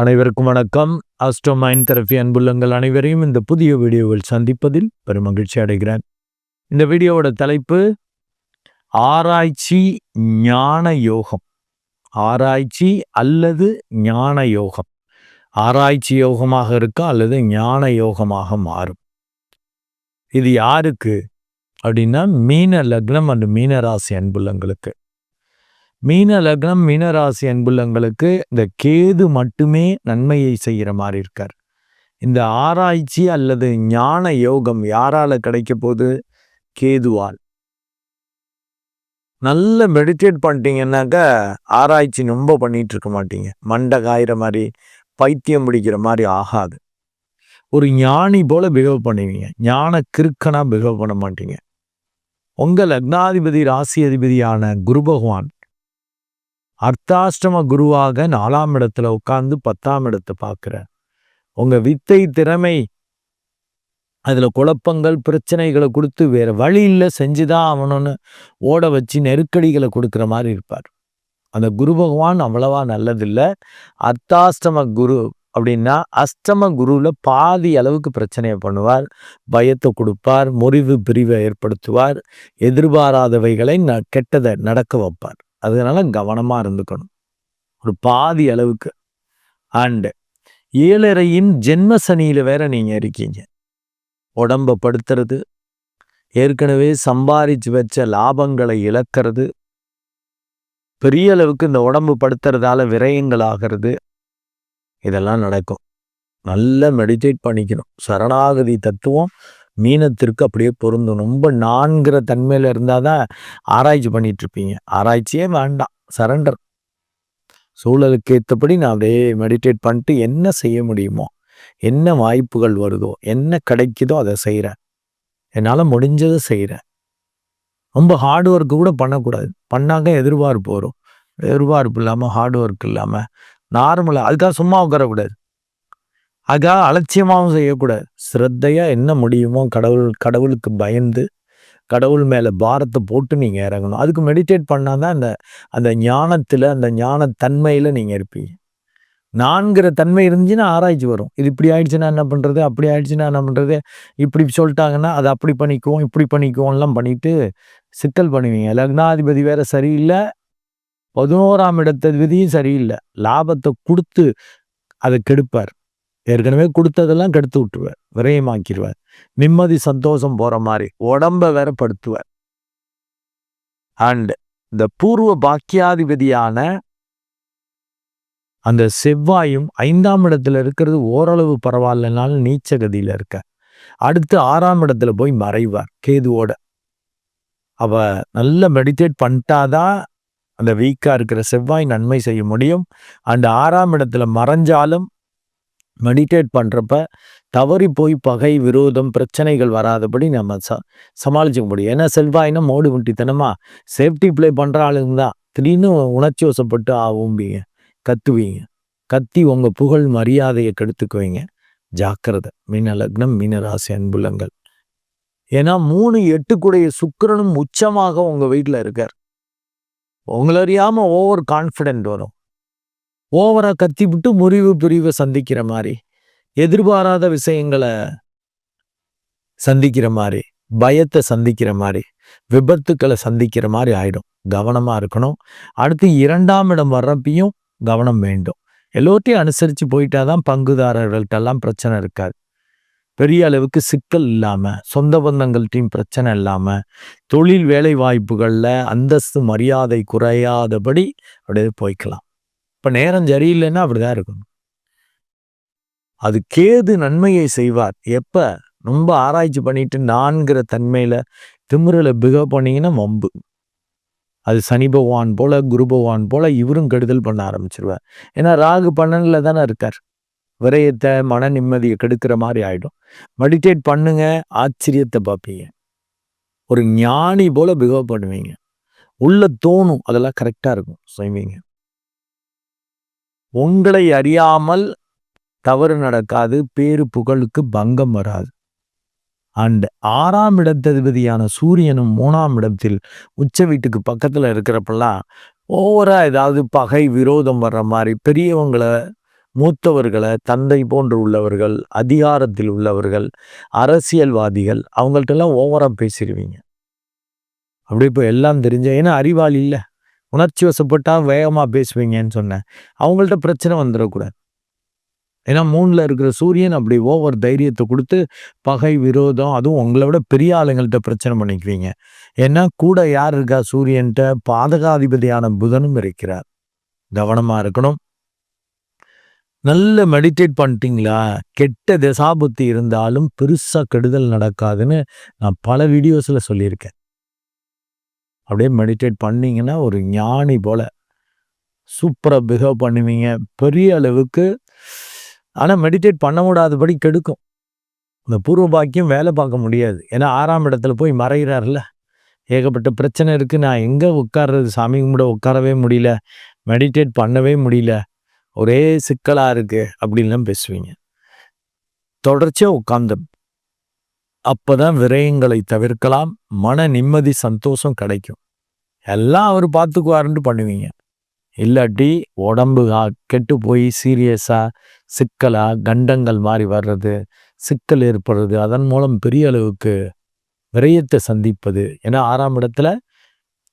அனைவருக்கும் வணக்கம். Astro mind therapy அன்புள்ளங்கள் அனைவரையும் இந்த புதிய வீடியோவில் சந்திப்பதில் பெரும் மகிழ்ச்சி அடைகிறேன். இந்த வீடியோவோட தலைப்பு ஆராய்ச்சி ஞான யோகம். ஆராய்ச்சி அல்லது ஞான யோகம். ஆராய்ச்சி யோகமாக இருக்கா அல்லது ஞான யோகமாக மாறும்? இது யாருக்கு? அப்படின்னா மீன லக்னம் அண்டு மீனராசி அன்புள்ளங்களுக்கு. மீன லக்னம் மீனராசி அன்புள்ளங்களுக்கு இந்த கேது மட்டுமே நன்மையை செய்கிற மாதிரி இருக்கார். இந்த ஆராய்ச்சி அல்லது ஞான யோகம் யாரால கிடைக்க போகுது? கேதுவால். நல்ல மெடிடேட் பண்ணிட்டீங்கன்னாக்கா ஆராய்ச்சி ரொம்ப பண்ணிட்டு இருக்க மாட்டீங்க. மண்டை காயிற மாதிரி பைத்தியம் பிடிக்கிற மாதிரி ஆகாது. ஒரு ஞானி போல பிஹேவ் பண்ணுவீங்க. ஞான கிறுக்கனா பிஹேவ் பண்ண மாட்டீங்க. உங்கள் லக்னாதிபதி ராசி அதிபதியான குரு பகவான் அர்த்தாஷ்டம குருவாக நாலாம் இடத்துல உட்கார்ந்து பத்தாம் இடத்தை பார்க்குறேன் உங்கள் வித்தை திறமை அதில் குழப்பங்கள் பிரச்சனைகளை கொடுத்து வேறு வழி இல்லை செஞ்சுதான் அவனொன்னு ஓட வச்சு நெருக்கடிகளை கொடுக்குற மாதிரி இருப்பார். அந்த குரு பகவான் அவ்வளவா நல்லதில்லை. அர்த்தாஷ்டம குரு அப்படின்னா அஷ்டம குருவில் பாதி அளவுக்கு பிரச்சனையை பண்ணுவார். பயத்தை கொடுப்பார் முறிவு பிரிவை ஏற்படுத்துவார். எதிர்பாராதவைகளை ந கெட்டதை நடக்க வைப்பார். அதனால் கவனமாக இருந்துக்கணும். ஒரு பாதி அளவுக்கு. அண்டு ஏழரையின் ஜென்ம சனியில் வேற நீங்கள் இருக்கீங்க. உடம்பை படுத்துறது ஏற்கனவே சம்பாரிச்சு வச்ச லாபங்களை இழக்கிறது பெரிய அளவுக்கு இந்த உடம்பு படுத்துறதால விரயங்கள் ஆகிறது இதெல்லாம் நடக்கும். நல்லா மெடிடேட் பண்ணிக்கணும். சரணாகதி தத்துவம் மீனத்திற்கு அப்படியே பொருந்தும். ரொம்ப நான்கிற தன்மையில் இருந்தால் தான் ஆராய்ச்சி பண்ணிட்டு இருப்பீங்க. ஆராய்ச்சியே வேண்டாம். சரண்டர் சூழலுக்கு ஏற்றபடி நான் அப்படியே மெடிடேட் பண்ணிட்டு என்ன செய்ய முடியுமோ என்ன வாய்ப்புகள் வருதோ என்ன கிடைக்குதோ அதை செய்கிறேன் என்னால் முடிஞ்சதை செய்கிறேன் ரொம்ப ஹார்ட் ஒர்க்கு கூட பண்ணக்கூடாது. பண்ணாங்க எதிர்பார்ப்பு வரும். எதிர்பார்ப்பு இல்லாமல் ஹார்ட் ஒர்க் இல்லாமல் நார்மலாக அதுக்காக சும்மா உட்காரக்கூடாது. அதுக்காக அலட்சியமாகவும் செய்யக்கூடாது. ஸ்ரத்தையாக என்ன முடியுமோ கடவுள் கடவுளுக்கு பயந்து கடவுள் மேலே பாரத்தை போட்டு நீங்கள் இறங்கணும். அதுக்கு மெடிடேட் பண்ணால் தான் அந்த அந்த ஞானத்தில் அந்த ஞானத்தன்மையில் நீங்கள் இருப்பீங்க. நான்கிற தன்மை இருந்துச்சுன்னா ஆராய்ச்சி வரும். இது இப்படி ஆயிடுச்சுன்னா என்ன பண்ணுறது அப்படி ஆயிடுச்சுன்னா என்ன பண்ணுறது இப்படி சொல்லிட்டாங்கன்னா அதை அப்படி பண்ணிக்குவோம் இப்படி பண்ணிக்குவோம்லாம் பண்ணிட்டு சிக்கல் பண்ணுவீங்க. லக்னாதிபதி வேற சரியில்லை. பதினோராம் இடத்ததிபதியும் சரியில்லை. லாபத்தை கொடுத்து அதை கெடுப்பார். ஏற்கனவே கொடுத்ததெல்லாம் கெடுத்து விட்டுருவார் விரயமாக்கிடுவார் நிம்மதி சந்தோஷம் போகிற மாதிரி உடம்பை வேற படுத்துவார் அண்ட் இந்த பூர்வ பாக்கியாதிபதியான அந்த செவ்வாயும் ஐந்தாம் இடத்துல இருக்கிறது ஓரளவு பரவாயில்லனாலும் நீச்ச கதியில் இருக்க. அடுத்து ஆறாம் இடத்துல போய் மறைவார் கேதுவோட. அவ நல்ல மெடிடேட் பண்ணிட்டாதான் அந்த வீக்காக இருக்கிற செவ்வாய் நன்மை செய்ய முடியும். அண்ட் ஆறாம் இடத்துல மறைஞ்சாலும் மெடிடேட் பண்ணுறப்ப தவறி போய் பகை விரோதம் பிரச்சனைகள் வராதபடி நம்ம ச சமாளிச்சுக்க முடியும். ஏன்னா செல்வாயினா மோடு முட்டித்தனமா சேஃப்டி ப்ளே பண்ணுற ஆளுங்க தான். திடீர்னு உணர்ச்சி வசப்பட்டு ஆகும்பீங்க கத்துவீங்க கத்தி உங்கள் புகழ் மரியாதையை கெடுத்துக்குவீங்க. ஜாக்கிரதை. மீன லக்னம் மீனராசி அன்புலங்கள். ஏன்னா மூணு எட்டுக்குடைய சுக்கரனும் உச்சமாக உங்கள் வீட்டில் இருக்கார். உங்களை அறியாமல் ஓவர் கான்ஃபிடென்ட் வரும். ஓவராக கத்தி விட்டு முறிவு பிரிவை சந்திக்கிற மாதிரி எதிர்பாராத விஷயங்களை சந்திக்கிற மாதிரி பயத்தை சந்திக்கிற மாதிரி விபத்துக்களை சந்திக்கிற மாதிரி ஆயிடும். கவனமாக இருக்கணும். அடுத்து இரண்டாம் இடம் வர்றப்பையும் கவனம் வேண்டும். எல்லோர்ட்டையும் அனுசரித்து போயிட்டாதான் பங்குதாரர்கள்ட்டெல்லாம் பிரச்சனை இருக்காது. பெரிய அளவுக்கு சிக்கல் இல்லாமல் சொந்த பந்தங்கள்ட்டையும் பிரச்சனை இல்லாமல் தொழில் வேலை வாய்ப்புகளில் அந்தஸ்து மரியாதை குறையாதபடி அப்படியே போய்க்கலாம். இப்போ நேரம் சரியில்லைன்னா அப்படிதான் இருக்கணும். அது கேது நன்மையை செய்வார். எப்போ? ரொம்ப ஆராய்ச்சி பண்ணிட்டு நான்கிற தன்மையில் திமுறில் பிகவ் பண்ணிங்கன்னா வம்பு. அது சனி பகவான் போல் குரு பகவான் போல் இவரும் கெடுதல் பண்ண ஆரம்பிச்சிருவார். ஏன்னா ராகு பண்ணனில் தானே இருக்கார். விரயத்தை மன நிம்மதியை கெடுக்கிற மாதிரி ஆகிடும் மெடிடேட் பண்ணுங்க ஆச்சரியத்தை பார்ப்பீங்க. ஒரு ஞானி போல் பிகவ் பண்ணுவீங்க. உள்ள தோணும் அதெல்லாம் கரெக்டாக இருக்கும். செய்வீங்க. உங்களை அறியாமல் தவறு நடக்காது பேரு புகழுக்கு பங்கம் வராது. அண்ட் ஆறாம் இடத்ததிபதியான சூரியனும் மூணாம் இடத்தில் உச்ச வீட்டுக்கு பக்கத்தில் இருக்கிறப்பெல்லாம் ஓவரா ஏதாவது பகை விரோதம் வர்ற மாதிரி பெரியவங்களை மூத்தவர்களை தந்தை போன்று உள்ளவர்கள் அதிகாரத்தில் உள்ளவர்கள் அரசியல்வாதிகள் அவங்கள்ட்டெல்லாம் ஓவராக பேசிடுவீங்க அப்படி இப்போ எல்லாம் தெரிஞ்ச ஏன்னா அறிவாளி இல்லை. உணர்ச்சி வசப்பட்டால் வேகமாக பேசுவீங்கன்னு சொன்னேன். அவங்கள்ட்ட பிரச்சனை வந்துடக்கூடாது. ஏன்னா மூணில் இருக்கிற சூரியன் அப்படி ஓவர் தைரியத்தை கொடுத்து பகை விரோதம் அதுவும் உங்களை விட பெரிய ஆளுங்கள்ட்ட பிரச்சனை பண்ணிக்குவீங்க. ஏன்னா கூட யார் இருக்கா சூரியன்ட்ட? பாதகாதிபதியான புதனும் இருக்கிறார். கவனமாக இருக்கணும். நல்ல மெடிடேட் பண்ணிட்டீங்களா? கெட்ட திசாபுத்தி இருந்தாலும் பெருசாக கெடுதல் நடக்காதுன்னு நான் பல வீடியோஸில் சொல்லியிருக்கேன். அப்படியே மெடிடேட் பண்ணிங்கன்னா ஒரு ஞானி போல். சூப்பராக பிஹேவ் பண்ணுவீங்க. பெரிய அளவுக்கு ஆனால் மெடிடேட் பண்ண முடியாதபடி கெடுக்கும். இந்த பூர்வ பாக்கியம் வேலை பார்க்க முடியாது. ஏன்னா ஆறாம் இடத்துல போய் மறைகிறார்ல ஏகப்பட்ட பிரச்சனை இருக்குது நான் எங்கே உட்கார்றது? சாமி கும்பிட உட்காரவே முடியல. மெடிடேட் பண்ணவே முடியல. ஒரே சிக்கலாக இருக்குது அப்படின்லாம் பேசுவீங்க. தொடர்ச்சியாக உட்காந்து அப்போ தான் விரயங்களை தவிர்க்கலாம் மன நிம்மதி சந்தோஷம் கிடைக்கும். எல்லாம் அவர் பார்த்துக்குவாருன்ட்டு பண்ணுவீங்க. இல்லாட்டி உடம்பு கெட்டு போய் சீரியஸாக சிக்கலாக கண்டங்கள் மாறி வர்றது சிக்கல் ஏற்படுறது அதன் மூலம் பெரிய அளவுக்கு விரயத்தை சந்திப்பது. ஏன்னா ஆறாம் இடத்துல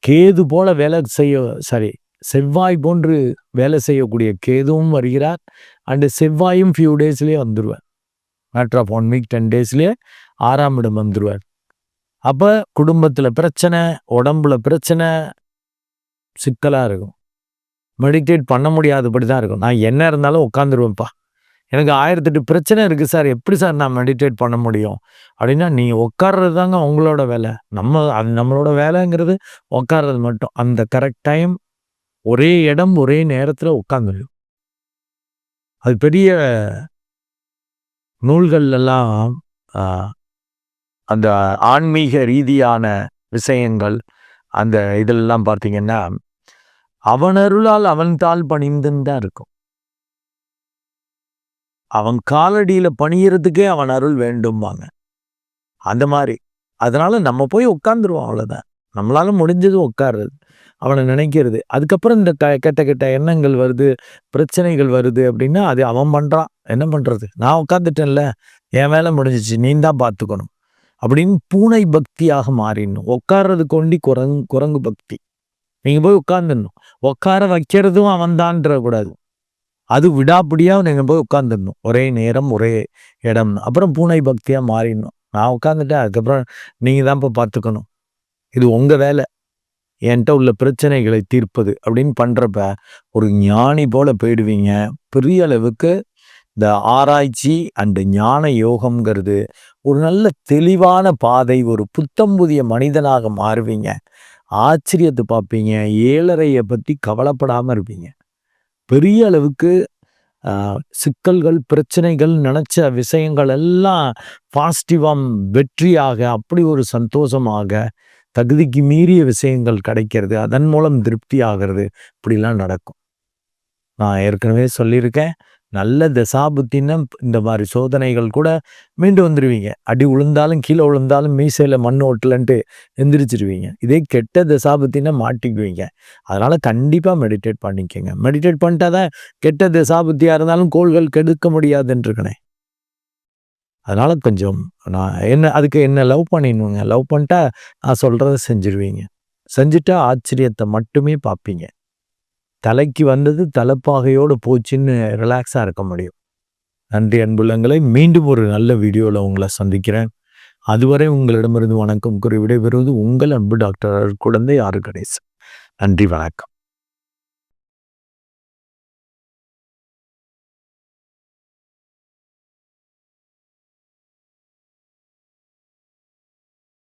கேது போல வேலை செய்ய சாரி செவ்வாய் போன்று வேலை செய்யக்கூடிய கேதுவும் வருகிறார். அண்டு செவ்வாயும் ஃபியூ டேஸ்லேயே வந்துடுவேன் matter of one week ten டேஸ்லேயே ஆறாம் இடம் வந்துடுவார் அப்போ குடும்பத்தில் பிரச்சனை உடம்புல பிரச்சனை சிக்கலாக இருக்கும். மெடிடேட் பண்ண முடியாதபடி தான் இருக்கும். நான் என்ன இருந்தாலும் உட்காந்துருவேன்ப்பா எனக்கு ஆயிரத்தெட்டு பிரச்சனை இருக்குது சார். எப்படி சார் நான் மெடிடேட் பண்ண முடியும்? அப்படின்னா நீ உட்கார்றது தாங்க உங்களோட வேலை. நம்ம அது நம்மளோட வேலைங்கிறது உட்கார்றது மட்டும். அந்த கரெக்ட் டைம் ஒரே இடம் ஒரே நேரத்தில் உட்காந்துடும் அது பெரிய நூல்கள்லாம் அந்த ஆன்மீக ரீதியான விஷயங்கள் அந்த இதெல்லாம் பார்த்தீங்கன்னா அவன் அருளால் அவன் தாள் பணிந்துன்னு தான் இருக்கும். அவன் காலடியில் பணியறதுக்கே அவன் அருள் வேண்டும்பாங்க. அந்த மாதிரி. அதனால் நம்ம போய் உட்காந்துருவோம் அவ்வளோதான் நம்மளால முடிஞ்சது உட்காருறது அவனை நினைக்கிறது. அதுக்கப்புறம் இந்த க கெட்ட கெட்ட எண்ணங்கள் வருது பிரச்சனைகள் வருது அப்படின்னா அது அவன் பண்ணுறான் என்ன பண்ணுறது நான் உட்காந்துட்டேன்ல என் வேலை முடிஞ்சிச்சு நீ தான் பார்த்துக்கணும். அப்படின்னு பூனை பக்தியாக மாறிடணும். உட்கார்றது கொண்டி குரங்கு குரங்கு பக்தி. நீங்கள் போய் உட்காந்துடணும் உட்கார வைக்கிறதும் அவன்தான்ற கூடாது. அது விடாப்பிடியாக நீங்கள் போய் உட்காந்துடணும் ஒரே நேரம் ஒரே இடம். அப்புறம் பூனை பக்தியாக மாறிடணும். நான் உட்காந்துட்டேன் அதுக்கப்புறம் நீங்கள் தான் இப்போ பார்த்துக்கணும். இது உங்கள் வேலை. என்கிட்ட உள்ள பிரச்சனைகளை தீர்ப்பது அப்படின்னு பண்ணுறப்ப ஒரு ஞானி போல் போயிடுவீங்க. பெரிய அளவுக்கு இந்த ஆராய்ச்சி அண்டு ஞான யோகம்ங்கிறது ஒரு நல்ல தெளிவான பாதை ஒரு புத்தம் புதிய மனிதனாக மாறுவீங்க. ஆச்சரியத்தை பார்ப்பீங்க ஏழரையை பற்றி கவலைப்படாமல் இருப்பீங்க. பெரிய அளவுக்கு சிக்கல்கள் பிரச்சனைகள் நினச்ச விஷயங்கள் எல்லாம் பாசிட்டிவாக வெற்றியாக அப்படி ஒரு சந்தோஷமாக தகுதிக்கு மீறிய விஷயங்கள் கிடைக்கிறது. அதன் மூலம் திருப்தி ஆகிறது. இப்படிலாம் நடக்கும். நான் ஏற்கனவே சொல்லியிருக்கேன். நல்ல தசாபுத்தின்னா இந்த மாதிரி சோதனைகள் கூட மீண்டு வந்துடுவீங்க அடி உளுந்தாலும் கீழே விழுந்தாலும் மீசையில் மண் ஓட்டலன்ட்டு எந்திரிச்சிருவீங்க. இதே கெட்ட தசாபுத்தின்னா மாட்டிக்குவீங்க. அதனால் கண்டிப்பாக மெடிடேட் பண்ணிக்கோங்க. மெடிடேட் பண்ணிட்டா தான் கெட்ட தசாபுத்தியாக இருந்தாலும் கோள்கள் கெடுக்க முடியாதுன்றிருக்கனே அதனால் கொஞ்சம் நான் என்ன அதுக்கு என்ன லவ் பண்ணிடணுங்க லவ் பண்ணிட்டா நான் சொல்கிறத செஞ்சிருவீங்க. செஞ்சுட்டா ஆச்சரியத்தை மட்டுமே பார்ப்பீங்க தலைக்கு வந்தது தலைப்பாகையோடு போச்சுன்னு ரிலாக்ஸாக இருக்க முடியும். நன்றி அன்புள்ளங்களை மீண்டும் ஒரு நல்ல வீடியோவில் உங்களை சந்திக்கிறேன். அதுவரை உங்களிடமிருந்து வணக்கம் கூறி விடைபெறுவது உங்கள் அன்பு டாக்டர் குழந்தை ஆறு கணேசன் நன்றி வணக்கம்.